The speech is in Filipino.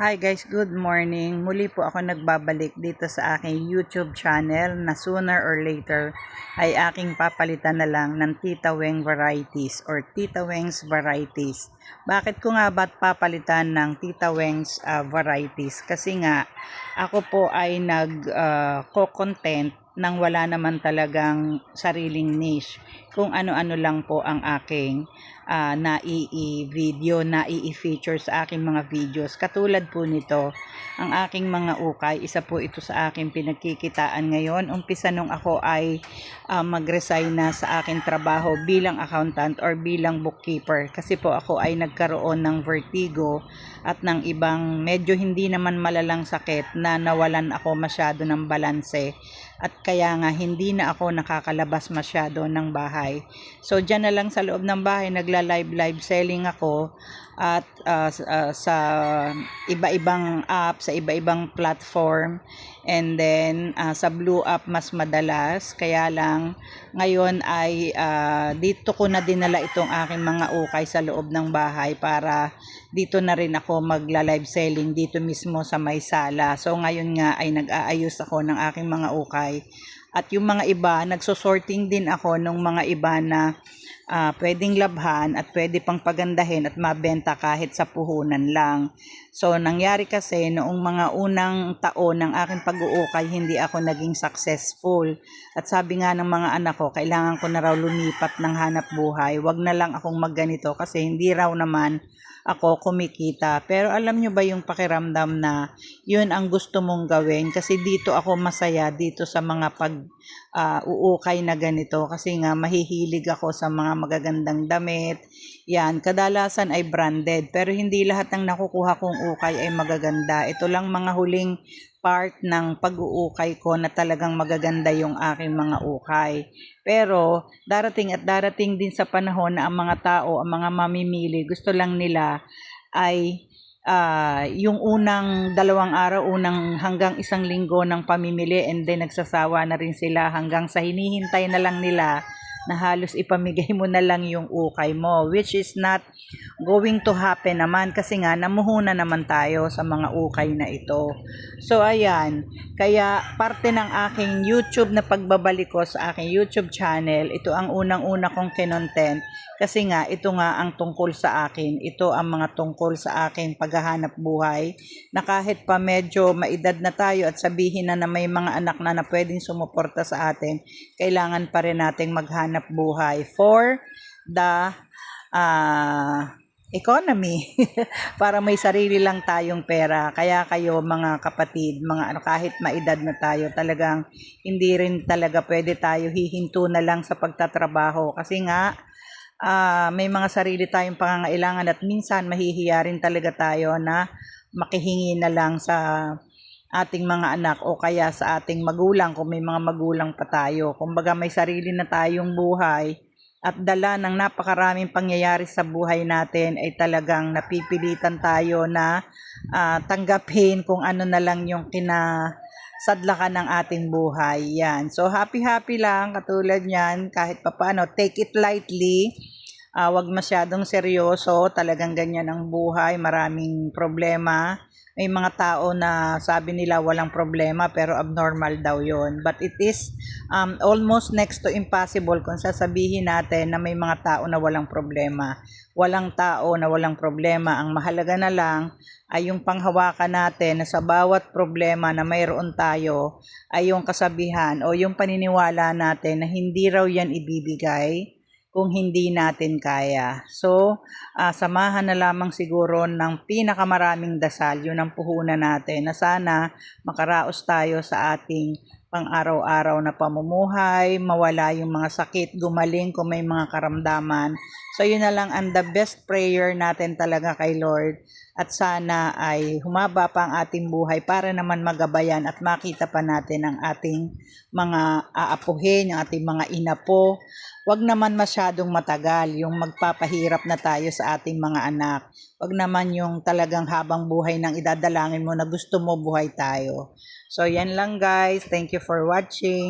Hi guys, good morning. Muli po ako nagbabalik dito sa aking YouTube channel na sooner or later ay aking papalitan na lang ng Tita Weng Varieties or Tita Weng's Varieties. Bakit ko nga ba't papalitan ng Tita Weng's ah, Varieties? Kasi nga ako po ay nag-co-content nang wala naman talagang sariling niche. Kung ano-ano lang po ang aking uh, nai-video, nai-feature sa aking mga videos. Katulad po nito, ang aking mga ukay, isa po ito sa aking pinagkikitaan ngayon. Umpisa nung ako ay uh, mag-resign na sa aking trabaho bilang accountant or bilang bookkeeper. Kasi po ako ay nagkaroon ng vertigo at ng ibang medyo hindi naman malalang sakit na nawalan ako masyado ng balanse at kaya nga hindi na ako nakakalabas masyado ng bahay. So dyan na lang sa loob ng bahay nagla-live live selling ako at uh, uh, sa iba-ibang app, sa iba-ibang platform and then uh, sa Blue App mas madalas kaya lang ngayon ay uh, dito ko na dinala itong aking mga ukay sa loob ng bahay para dito na rin ako magla-live selling dito mismo sa may sala. So ngayon nga ay nag-aayos ako ng aking mga ukay at yung mga iba nagso-sorting din ako ng mga iba na uh, pwedeng labhan at pwede pang pagandahin at mabenta kahit sa puhunan lang. So, nangyari kasi noong mga unang taon ng aking pag-uukay, hindi ako naging successful. At sabi nga ng mga anak ko, kailangan ko na raw lumipat ng hanap buhay. Huwag na lang akong magganito kasi hindi raw naman ako kumikita. Pero alam nyo ba yung pakiramdam na yun ang gusto mong gawin? Kasi dito ako masaya dito sa mga pag uh, uukay na ganito. Kasi nga mahihilig ako sa mga magagandang damit. Yan, kadalasan ay branded. Pero hindi lahat ng nakukuha kong ukay ay magaganda. Ito lang mga huling part ng pag-uukay ko na talagang magaganda yung aking mga ukay. Pero darating at darating din sa panahon na ang mga tao, ang mga mamimili, gusto lang nila ay uh, yung unang dalawang araw, unang hanggang isang linggo ng pamimili and then nagsasawa na rin sila hanggang sa hinihintay na lang nila na halos ipamigay mo na lang yung ukay mo which is not going to happen naman kasi nga namuhuna naman tayo sa mga ukay na ito. So ayan, kaya parte ng aking YouTube na pagbabalik ko sa aking YouTube channel, ito ang unang-una kong kinontent kasi nga ito nga ang tungkol sa akin. Ito ang mga tungkol sa aking paghahanap buhay na kahit pa medyo maedad na tayo at sabihin na na may mga anak na na pwedeng sumuporta sa atin, kailangan pa rin nating maghanap hanap buhay for the uh, economy para may sarili lang tayong pera. Kaya kayo mga kapatid, mga ano kahit maedad na tayo, talagang hindi rin talaga pwede tayo hihinto na lang sa pagtatrabaho kasi nga uh, may mga sarili tayong pangangailangan at minsan mahihiya rin talaga tayo na makihingi na lang sa ating mga anak o kaya sa ating magulang kung may mga magulang pa tayo. Kumbaga may sarili na tayong buhay at dala ng napakaraming pangyayari sa buhay natin ay talagang napipilitan tayo na uh, tanggapin kung ano na lang yung kina sadlakan ng ating buhay. Yan. So happy-happy lang katulad niyan kahit papaano take it lightly. Uh, wag masyadong seryoso, talagang ganyan ang buhay, maraming problema may mga tao na sabi nila walang problema pero abnormal daw yon but it is um, almost next to impossible kung sasabihin natin na may mga tao na walang problema. Walang tao na walang problema. Ang mahalaga na lang ay yung panghawakan natin na sa bawat problema na mayroon tayo ay yung kasabihan o yung paniniwala natin na hindi raw yan ibibigay kung hindi natin kaya. So, uh, samahan na lamang siguro ng pinakamaraming dasal, yun ang puhunan natin na sana makaraos tayo sa ating pang-araw-araw na pamumuhay, mawala yung mga sakit, gumaling kung may mga karamdaman. So, yun na lang ang the best prayer natin talaga kay Lord. At sana ay humaba pa ang ating buhay para naman magabayan at makita pa natin ang ating mga aapuhin, ang ating mga inapo, wag naman masyadong matagal yung magpapahirap na tayo sa ating mga anak. Wag naman yung talagang habang buhay nang idadalangin mo na gusto mo buhay tayo. So yan lang guys. Thank you for watching.